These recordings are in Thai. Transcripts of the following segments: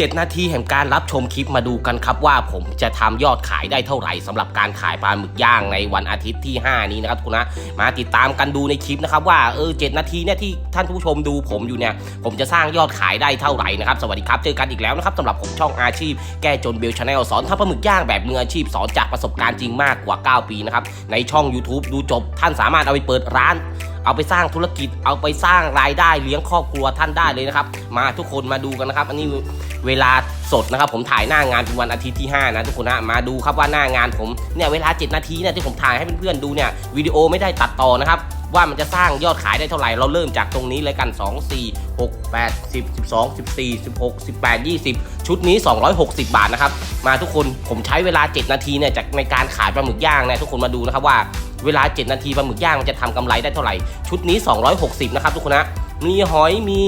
7 นาทีแห่งการรับชมคลิปมาดูกันครับว่าผมจะทำยอดขายได้เท่าไหร่สำหรับการขายปลาหมึกย่างในวันอาทิตย์ที่ 5 นี้นะครับทุกคนนะมาติดตามกันดูในคลิปนะครับว่าเออเนาทีเนี่ยที่ท่านผู้ชมดูผมอยู่เนี่ยผมจะสร้างยอดขายได้เท่าไหร่นะครับสวัสดีครับเจอกันอีกแล้วนะครับสำหรับผมช่องอาชีพแก้จนเบลชาแนลสอนทำปลาหมึกย่างแบบมืออาชีพสอนจากประสบการณ์จริงมากกว่า 9 ปีนะครับในช่อง YouTube ดูจบท่านสามารถเอาไปเปิดร้าน เอาไปสร้างธุรกิจ เอาไปสร้างรายได้เลี้ยงครอบครัวท่านได้เลยนะครับ มาทุกคนมาดูกันนะครับ อันนี้เวลาสดนะครับ ผมถ่ายหน้างานเป็นวันอาทิตย์ที่ 5 นะทุกคนนะมาดูครับว่าหน้างานผมเนี่ยเวลา 7 นาทีเนี่ยที่ผมถ่ายให้เพื่อนๆดูเนี่ยวิดีโอไม่ได้ตัดต่อนะครับว่ามันจะสร้างยอดขายได้เท่าไหร่ เราเริ่มจากตรงนี้เลยกัน 2 4 6 8 10 12 14 16 18 20 ชุดนี้ 260 บาทนะครับ มาทุกคนผมใช้เวลา 7 นาทีเนี่ยจากในการขายปลาหมึกย่างเนี่ยทุกคนมาดูนะครับว่า เวลา 7 นาทีปลาหมึกย่างมันจะทำกำไรได้เท่าไหร่ ชุดนี้ 260 นะครับทุกคนนะ มีหอยมี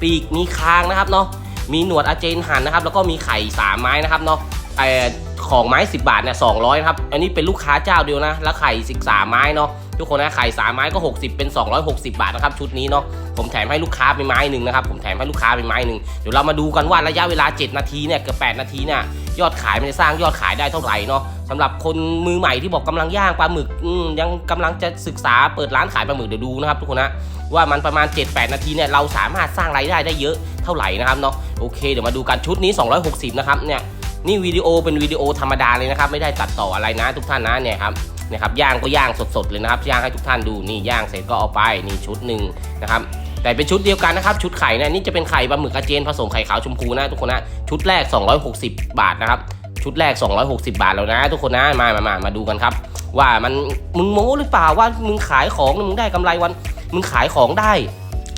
ปีกมีคางนะครับเนาะ มีหนวดอาเจนหั่นนะครับ แล้วก็มีไข่สามไม้นะครับเนาะไอของไม้ 10 บาทเนี่ย200นะครับ อันนี้เป็นลูกค้าเจ้าเดียวนะ แล้วไข่13ไม้เนาะทุกคนนะไข่สามไม้ก็ 60 เป็น 260 บาทนะครับชุดนี้เนาะผมแถมให้ลูกค้าไปไม้หนึ่งนะครับผมแถมให้ลูกค้าไปไม้หนึ่งเดี๋ยวเรามาดูกันว่าระยะเวลา 7 นาทีเนี่ยเกือบ8นาทีเนี่ยยอดขายมันจะสร้างยอดขายได้เท่าไหร่เนาะ สำหรับคนมือใหม่ที่บอกกำลังย่างปลาหมึกมยังกำลังจะศึกษาเปิดร้านขายปลาหมึกเดี๋ยวดูนะครับทุกคนนะว่ามันประมาณ 7-8 นาทีเนี่ยเราสามารถสร้างรายได้ได้เยอะเท่าไหร่นะครับเนาะโอเคเดี๋ยวมาดูกันชุดนี้ 260 นะครับเนี่ยนี่วิดีโอเป็นวิดีโอธรรมดาเลยนะครับไม่ได้ตัดต่ออะไรนะ ทุกท่านนะเนี่ยครับเนี่ยครับย่างก็ย่างสดๆเลยนะครับย่างให้ทุกท่านดูนี่ย่างเสร็จก็เอาไปนี่ชุดหนึ่งนะครับแต่เป็นชุดเดียวกันนะครับชุดไข่นะนี่จะเป็นไข่ปลาหมึกอาเจนผสมไข่ขาวชมพูนะทุกคนนะชุดแรก 260 บาทนะครับ ชุดแรก 260 บาทแล้วนะ ทุกคนนะมามามามาดูกันครับ ว่ามันมึงโม้หรือเปล่าว่ามึงขายของมึงได้กำไรวัน มึงขายของได้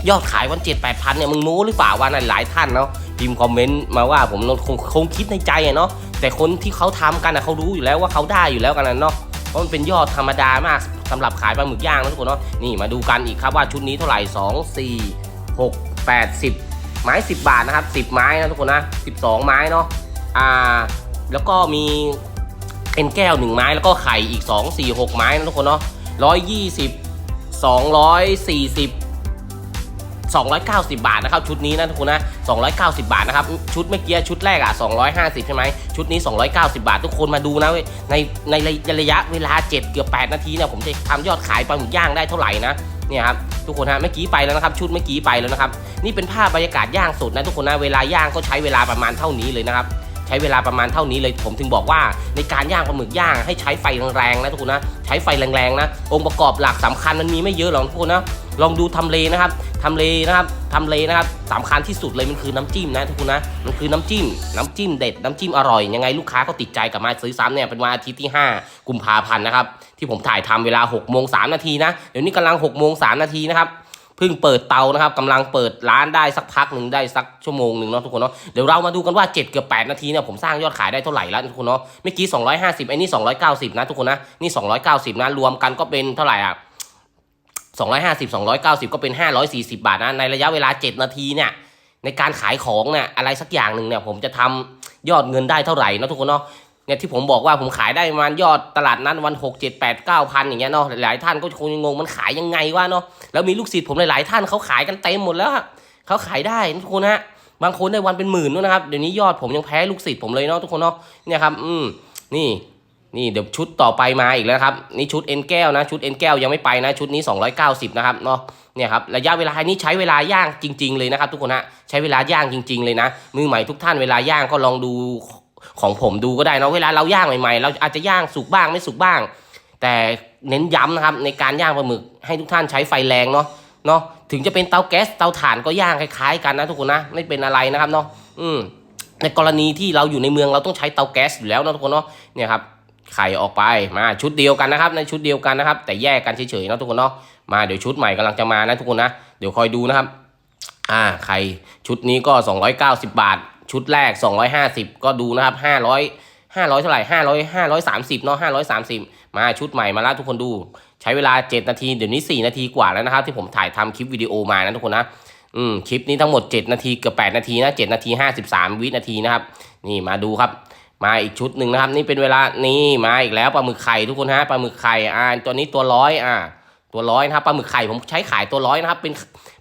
ยอดขายวันเจ็ดแปดพันเนี่ยมึงโม้หรือเปล่าว่านั่นหลายท่านเนาะพิมพ์คอมเมนต์มาว่าผมคงคงคิดในใจเนาะแต่คนที่เขาทำกันอะเขารู้อยู่แล้วว่าเขาได้อยู่แล้วกันนะเนาะเพราะมันเป็นยอดธรรมดามากสำหรับขายปลาหมึกย่างนะทุกคนเนาะนี่มาดูกันอีกครับว่าชุดนี้เท่าไหร่สองสี่หกแปดสิบไม้สิบบาทนะครับสิบไม้นะทุกคนนะสิบสองไม้เนาะอ่า แล้วก็มีเอ็นแก้วหนึ่งไม้แล้วก็ไข่อีกสองสี่หกไม้นะทุกคนเนาะร้อยยี่สิบ240 290 บาทนะครับชุดนี้นะทุกคนนะ 290 บาทนะครับชุดเมื่อกี้ชุดแรกอะ 250 ใช่ไหมชุดนี้ 290 บาท ทุกคนมาดูนะในในระยะเวลา 7 เกือบ 8 นาทีเนี่ยผมจะทำยอดขายปลาหมึกย่างได้เท่าไหร่นะเนี่ยครับทุกคนฮะเมื่อกี้ไปแล้วนะครับชุดเมื่อกี้ไปแล้วนะครับนี่เป็นภาพบรรยากาศย่างสดนะทุกคนนะเวลาย่างก็ใช้เวลาประมาณเท่านี้เลยนะครับ ใช้เวลาประมาณเท่านี้เลยผมถึงบอกว่าในการย่างปลาหมึกย่างให้ใช้ไฟแรงๆนะทุกคนนะใช้ไฟแรงๆนะ องค์ประกอบหลักสำคัญมันมีไม่เยอะหรอกทุกคนนะลองดูทำเลนะครับทำเลนะครับทำเลนะครับสำคัญที่สุดเลยมันคือน้ำจิ้มนะทุกคนนะมันคือน้ำจิ้ม น้ำจิ้มเด็ดน้ำจิ้มอร่อยยังไงลูกค้าก็ติดใจกลับมาซื้อซ้ำเนี่ยเป็นวันอาทิตย์ที่ 5 กุมภาพันธ์นะครับที่ผมถ่ายทำเวลา6โมง3นาทีนะเดี๋ยวนี้กำลัง6โมง3นาทีนะครับ เพิ่งเปิดเตานะครับกำลังเปิดร้านได้สักพักหนึ่งได้สักชั่วโมงหนึ่งเนาะทุกคนเนาะเดี๋ยวเรามาดูกันว่า7เกือบ8นาทีเนี่ยผมสร้างยอดขายได้เท่าไหร่แล้วทุกคนเนาะเมื่อกี้ 250ไอ้นี่ 290 นะทุกคนนะนี่ 290 นะรวมกันก็เป็นเท่าไหร่อะ250 290 ก็เป็น 540 บาทนะในระยะเวลา 7 นาทีเนี่ยในการขายของเนี่ยอะไรสักอย่างหนึ่งเนี่ยผมจะทำยอดเงินได้เท่าไหร่เนาะทุกคนเนาะ เนี่ยที่ผมบอกว่าผมขายได้ประมาณยอดตลาดนั้นวัน6 7 8 9พันอย่างเงี้ยเนาะหลายท่านก็คงงงมันขายยังไงวะเนาะแล้วมีลูกศิษย์ผมหลายๆท่านเขาขายกันเต็มหมดแล้วเขาขายได้ทุกคนฮะบางคนได้วันเป็นหมื่นด้วยนะครับเดี๋ยวนี้ยอดผมยังแพ้ลูกศิษย์ผมเลยเนาะทุกคนเนาะเนี่ยครับอืมนี่นี่เดี๋ยวชุดต่อไปมาอีกแล้วครับนี่ชุดเอ็นแก้วนะชุดเอ็นแก้วยังไม่ไปนะชุดนี้ 290 นะครับเนาะเนี่ยครับระยะเวลานี้ใช้เวลาย่างจริง ๆ เลยนะครับ ทุกคนฮะใช้เวลาย่างจริง ๆ เลยนะมือใหม่ทุกท่านเวลาย่างก็ลองดู ของผมดูก็ได้นะเวลาเราย่างใหม่ๆ เราอาจจะย่างสุกบ้างไม่สุกบ้าง แต่เน้นย้ำนะครับในการย่างปลาหมึกให้ทุกท่านใช้ไฟแรงเนาะเนาะถึงจะเป็นเตาแก๊สเตาถ่านก็ย่างคล้ายๆกันนะทุกคนนะไม่เป็นอะไรนะครับเนาะอืมในกรณีที่เราอยู่ในเมืองเราต้องใช้เตาแก๊สอยู่แล้วนะทุกคนเนาะเนี่ยครับไข่ออกไปมาชุดเดียวกันนะครับ ในชุดเดียวกันนะครับ แต่แยกกันเฉยๆนะทุกคนเนาะมาเดี๋ยวชุดใหม่กำลังจะมานะทุกคนนะเดี๋ยวคอยดูนะครับ อ่าไข่ชุดนี้ก็ 290 บาท ชุดแรก 250 ก็ดูนะครับ 500 500 เท่าไหร่500 530เนาะ530 มาชุดใหม่มาแล้วทุกคนดู ใช้เวลา 7 นาที เดี๋ยวนี้ 4 นาทีกว่าแล้วนะครับ ที่ผมถ่ายทำคลิปวิดีโอมานะทุกคนนะอืมคลิปนี้ทั้งหมด 7 นาทีเกือบ8นาทีนะ7นาที 53 วินาทีนะครับ นี่มาดูครับ มาอีกชุดหนึ่งนะครับ นี่เป็นเวลานี่มาอีกแล้วปลาหมึกไข่ทุกคนฮะปลาหมึกไข่อ่าตัวนี้ตัวร้อยอ่าตัวร้อยนะครับปลาหมึกไข่ผมใช้ขายตัวร้อยนะครับเป็น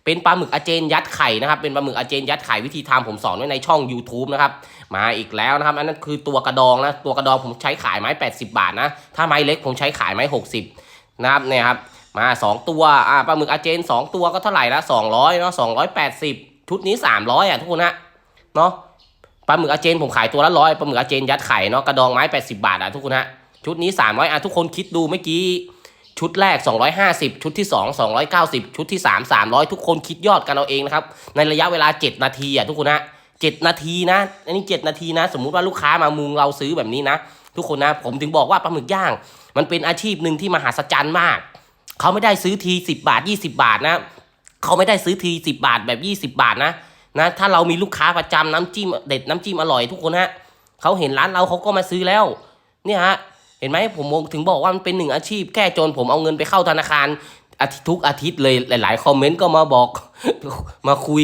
เป็นปลาหมึกอาเจนยัดไข่นะครับ เป็นปลาหมึกอาเจนยัดไข่วิธีทำผมสอนไว้ในช่อง YouTube นะครับ มาอีกแล้วนะครับ อันนั้นคือตัวกระดองนะ ตัวกระดองผมใช้ขายไม้ 80 บาทนะ ถ้าไม้เล็กผมใช้ขายไม้ 60 นะครับ เนี่ยครับ มา 2 ตัว อ่า ปลาหมึกอาเจน 2 ตัวก็เท่าไหร่ละ200เนาะ280 ชุดนี้ 300อะทุกคนนะเนาะ ปลาหมึกอาเจนผมขายตัวละร้อยปลาหมึกอาเจนยัดไข่เนาะ กระดองไม้ 80 บาทอะทุกคนฮะ ชุดนี้ 300อะทุกคนคิดดูเมื่อกี้ ชุดแรก 250 ชุดที่ 2 290 ชุดที่ 3 300 ทุกคนคิดยอดกันเอาเองนะครับ ในระยะเวลา 7 นาทีอะทุกคนนะ7นาทีนะ อันนี้ 7 นาทีนะ สมมุติว่าลูกค้ามามุงเราซื้อแบบนี้นะ ทุกคนนะ ผมถึงบอกว่าปลาหมึกย่าง มันเป็นอาชีพหนึ่งที่มหัศจรรย์มาก เขาไม่ได้ซื้อที 10 บาท 20 บาทนะ เขาไม่ได้ซื้อที 10 บาทแบบ 20 บาทนะ นะ ถ้าเรามีลูกค้าประจำน้ำจิ้มเด็ดน้ำจิ้มอร่อยทุกคนฮะเขาเห็นร้านเราเขาก็มาซื้อแล้ว เนี่ยฮะ เห็นไหมผมถึงบอกว่ามันเป็นหนึ่งอาชีพแก้จนผมเอาเงินไปเข้าธนาคารอาทิตย์ทุกอาทิตย์เลยหลายๆคอมเมนต์ก็มาบอกมาคุย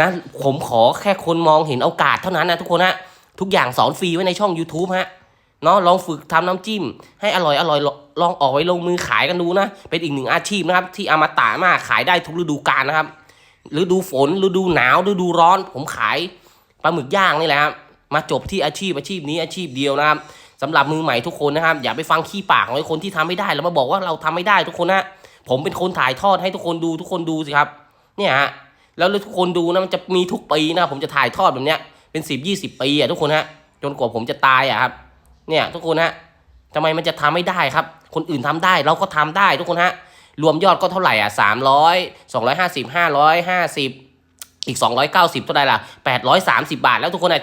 นะผมขอแค่คนมองเห็นโอกาสเท่านั้นนะทุกคนฮะทุกอย่างสอนฟรีไว้ในช่อง YouTube ฮะเนาะลองฝึกทำน้ำจิ้ม ให้อร่อยอร่อยลองออกไว้ลงมือขายกันดูนะ เป็นอีกหนึ่งอาชีพนะครับ ที่อมตะมากขายได้ทุกฤดูกาลนะครับฤดูฝนฤดูหนาวฤดูร้อน ผมขายปลาหมึกย่างนี่แหละครับมาจบที่อาชีพอาชีพนี้อาชีพเดียวนะครับ สำหรับมือใหม่ทุกคนนะครับ อย่าไปฟังขี้ปากของไอ้คนที่ทำไม่ได้แล้วมาบอกว่าเราทำไม่ได้ทุกคนนะผมเป็นคนถ่ายทอดให้ทุกคนดูทุกคนดูสิครับ เนี่ยฮะแล้วทุกคนดูนะมันจะมีทุกปีนะผมจะถ่ายทอดแบบเนี้ยเป็นสิบยี่สิบปีอะทุกคนฮะจนกว่าผมจะตายอะครับ เนี่ยทุกคนฮะทำไมมันจะทำไม่ได้ครับ คนอื่นทำได้เราก็ทำได้ทุกคนฮะรวมยอดก็เท่าไหร่อะสามร้อยสองร้อยห้าสิบห้าร้อยห้าสิบอีกสองร้อยเก้าสิบเท่าไหร่ล่ะแปดร้อยสามสิบาท แล้วทุกคนอะ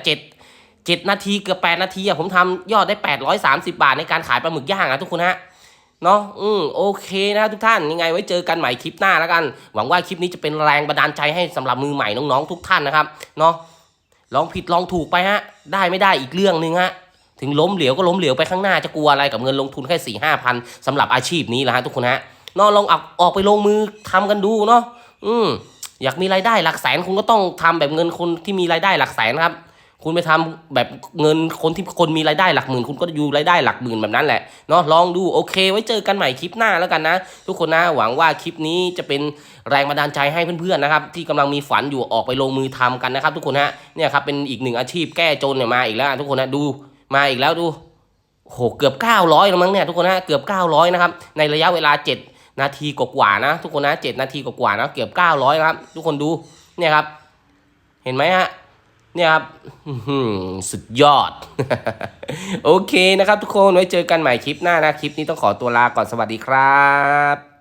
เจ็ดนาทีเกือบแปดนาทีอะผมทำยอดได้แปดร้อยสามสิบาทในการขายปลาหมึกย่างอะทุกคนฮะเนาะอืมโอเคนะทุกท่านยังไงไว้เจอกันใหม่คลิปหน้าแล้วกัน หวังว่าคลิปนี้จะเป็นแรงบันดาลใจให้สำหรับมือใหม่น้องๆทุกท่านนะครับเนาะลองผิดลองถูกไปฮะ ได้ไม่ได้อีกเรื่องหนึ่งฮะถึงล้มเหลวก็ล้มเหลวไปข้างหน้าจะกลัวอะไรกับเงินลงทุนแค่สี่ห้าพันสำหรับอาชีพนี้แหละฮะทุกคนฮะเนาะลองออกออกไปลงมือทำกันดูเนาะอืมอยากมีรายได้หลักแสนคุณก็ต้องทำแบบเงินคนที่มีรายได้หลักแสนครับ คุณไปทำแบบเงินคนที่คนมีรายได้หลักหมื่น คุณก็อยู่รายได้หลักหมื่นแบบนั้นแหละเนาะลองดูโอเค ไว้เจอกันใหม่คลิปหน้าแล้วกันนะ ทุกคนนะหวังว่าคลิปนี้จะเป็นแรงบันดาลใจให้เพื่อนๆนะครับ ที่กำลังมีฝันอยู่ออกไปลงมือทำกันนะครับ ทุกคนฮะเนี่ยครับเป็นอีกหนึ่งอาชีพแก้จนเนี่ยมาอีกแล้ว ทุกคนนะดูมาอีกแล้วดูโหเกือบ 900แล้วมั้งเนี่ยทุกคนนะเกือบ 900นะครับในระยะเวลา 7 นาทีกว่าๆนะ ทุกคนนะ7นาทีกว่าๆนะเกือบ 900นะครับทุกคนดูเนี่ยครับ เห็นไหมฮะ เนี่ยครับสุดยอด โอเคนะครับทุกคนไว้เจอกันใหม่คลิปหน้านะ คลิปนี้ต้องขอตัวลาก่อนสวัสดีครับ